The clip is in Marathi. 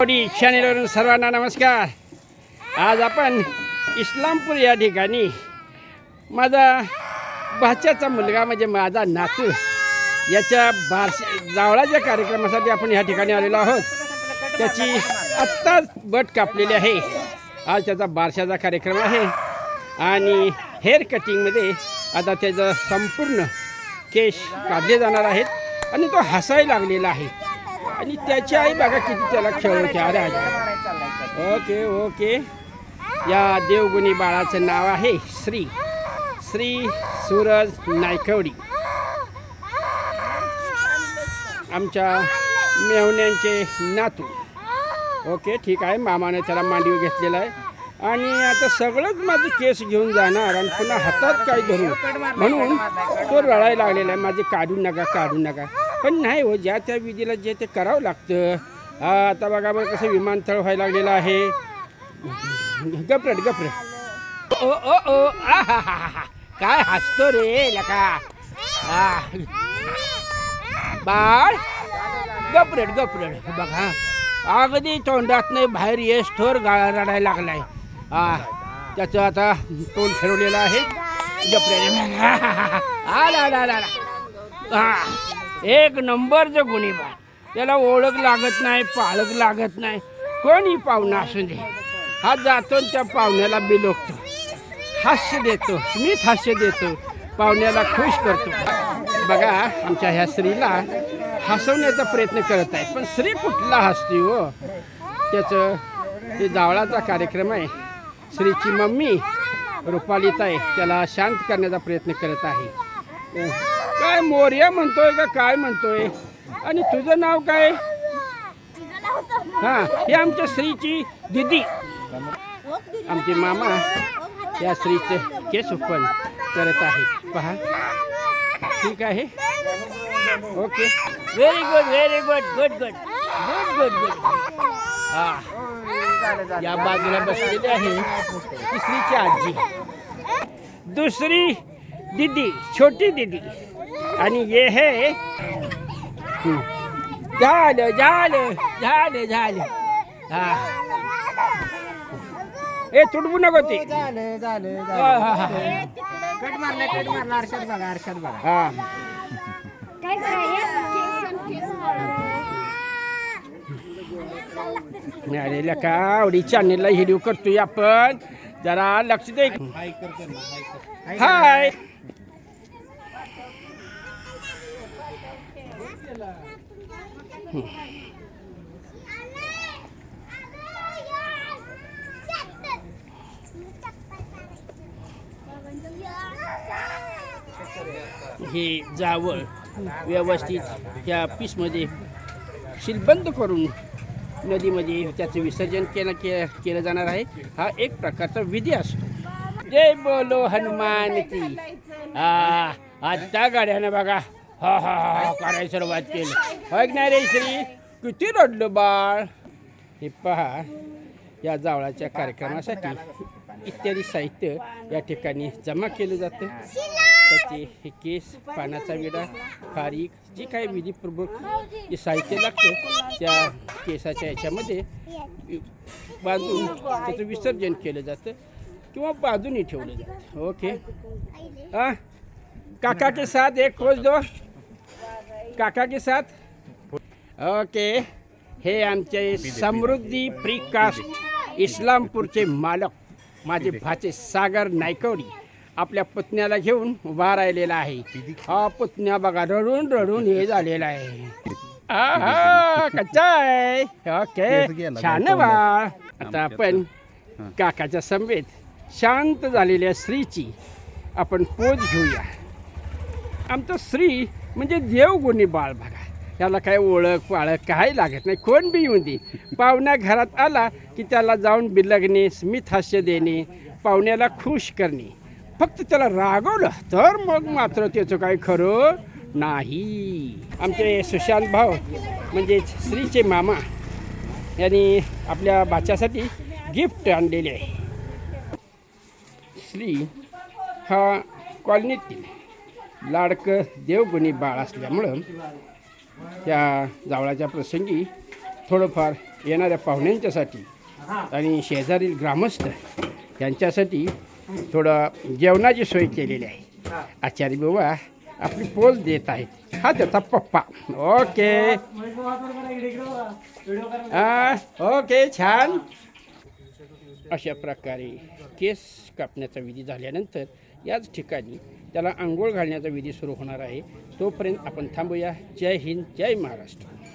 कोडी चॅनेलवरून सर्वांना नमस्कार. आज आपण इस्लामपूर या ठिकाणी माझा भाच्याचा मुलगा म्हणजे माझा नातू याच्या बारश जावळाच्या कार्यक्रमासाठी आपण या ठिकाणी आलेलो आहोत. त्याची आत्ताच बट कापलेली आहे. आज त्याचा बारशाचा कार्यक्रम आहे. आणि हेअर कटिंगमध्ये आता त्याचं संपूर्ण केश काढले जाणार आहेत. आणि तो हसायला लागलेला आहे. आणि त्याची आई बघा किती त्याला खेळवते अरे अरे. Okay okay. या देवगुणी बाळाचं नाव आहे श्री श्री सूरज नायकवडी. आमच्या मेवण्यांचे नातू. ओके ठीक आहे. मामाने त्याला मांडीव घेतलेला आहे. आणि आता सगळंच माझे केस घेऊन जाणार आणि पुन्हा हातात काय धरू? म्हणून तो रडायला लागलेला आहे. माझे काढू नका काढू नका. पण नाही हो ज्या त्या विधीला जे ते करावं लागतं. हा, आता बघा बरं कसं विमानतळ व्हायला लागलेलं आहे. गपरट गपरट ओ ओ ओ आ हा हा हा काय हसतो रे लका. बाळ. गपरट गपरट बघा अगदी तोंडात नाही बाहेर येस थोर गाळा रडायला लागलाय. हा त्याचं आता तोंड फिरवलेलं आहे? गपरट आला आला आला हा. एक नंबरचं जो गुणीबा त्याला ओळख लागत नाही पाळख लागत नाही. कोणी पाहुणा असू दे. हा जातो त्या पाहुण्याला बिलोकतो हास्य देतो. स्मित हास्य देतो. पाहुण्याला खुश करतो. बघा आमच्या ह्या स्त्रीला हसवण्याचा प्रयत्न करत आहे पण स्त्री कुठला हसते हो? त्याचं ते जावळाचा कार्यक्रम आहे. स्त्रीची मम्मी रुपालीताई त्याला शांत करण्याचा प्रयत्न करत आहे. काय मोर्या म्हणतोय का काय म्हणतोय? आणि तुझं नाव काय? हां ही आमच्या स्त्रीची दिदी. आमचे मामा या स्त्रीचे केस उपन करत आहे पहा. ठीक आहे? Okay. Very good very good good good good good good हा. या बाजूला बसलेली आहे तिसरीची आजी. दुसरी दीदी छोटी दीदी. आणि ये हे. हं. झालं झालं झालं झालं. हा. ए तुटबू नको ते. झालं झालं हा, हा, हा. कट मारला कट मारला अर्षद बघा अर्षद बघा. हा. काय मिळालेल्या का आवडी चॅनेलला हिडिओ करतोय आपण. जरा लक्ष दे. हाय. हे जावळ व्यवस्थित त्या पीसमध्ये शिलबंद करून नदीमध्ये त्याचं विसर्जन केलं के केलं जाणार आहे. हा एक प्रकारचा विधी असतो. जय बोलो हनुमान की हा आता गाड्यानं बघा. हा हा हा करायला सुरुवात केली. होय नाही रे श्री किती रडलं बाळ? हे पहा या जावळाच्या कार्यक्रमासाठी इत्यादी साहित्य या ठिकाणी जमा केलं जातं. त्याचे हे केस पानाचा विडा खारीक जे काही विधीपूर्वक जे साहित्य लागतं त्या केसाच्या याच्यामध्ये बाजून त्याचं विसर्जन केलं जातं किंवा बाजूनी ठेवलं जातं. ओके? हां काका के साथ एक खोज दो. काका के साथ? ओके. हे आमचे समृद्धी प्रीकास्ट इस्लामपूरचे मालक माझे भाचे सागर नायकवडी आपल्या पुतण्याला घेऊन उभा राहिलेला आहे. हा पुतण्या बघा रडून रडून हे झालेला आहे. कच्चा आहे. ओके छान बा आता आपण काकाच्या समवेत शांत झालेल्या स्त्रीची आपण पोच घेऊया. आमचं स्त्री म्हणजे देवगुणी बाळ बघा. त्याला काय ओळख पाळख काही लागत नाही. कोण बी येऊन दे. पाहुण्या घरात आला की त्याला जाऊन बिलगणे स्मित हास्य देणे पाहुण्याला खुश करणे. फक्त त्याला रागवलं तर मग मात्र त्याचं काही खरं नाही. आमचे सुशांत भाऊ म्हणजे श्रीचे मामा यांनी आपल्या बाच्यासाठी गिफ्ट आणलेले आहे. श्री हा कॉलनीतील लाडकं देवगुणी बाळ असल्यामुळं त्या जावळाच्या प्रसंगी थोडंफार येणाऱ्या पाहुण्यांच्यासाठी आणि शेजारील ग्रामस्थ यांच्यासाठी थोडं जेवणाची सोय केलेली आहे. आचार्य बाबा आपली पोल देत आहेत. हा त्याचा पप्पा. ओके. ओके छान. अशा प्रकारे केस कापण्याचा विधी झाल्यानंतर याच ठिकाणी त्याला आंघोळ घालण्याचा विधी सुरू होणार आहे. तोपर्यंत आपण थांबूया. जय हिंद जय महाराष्ट्र.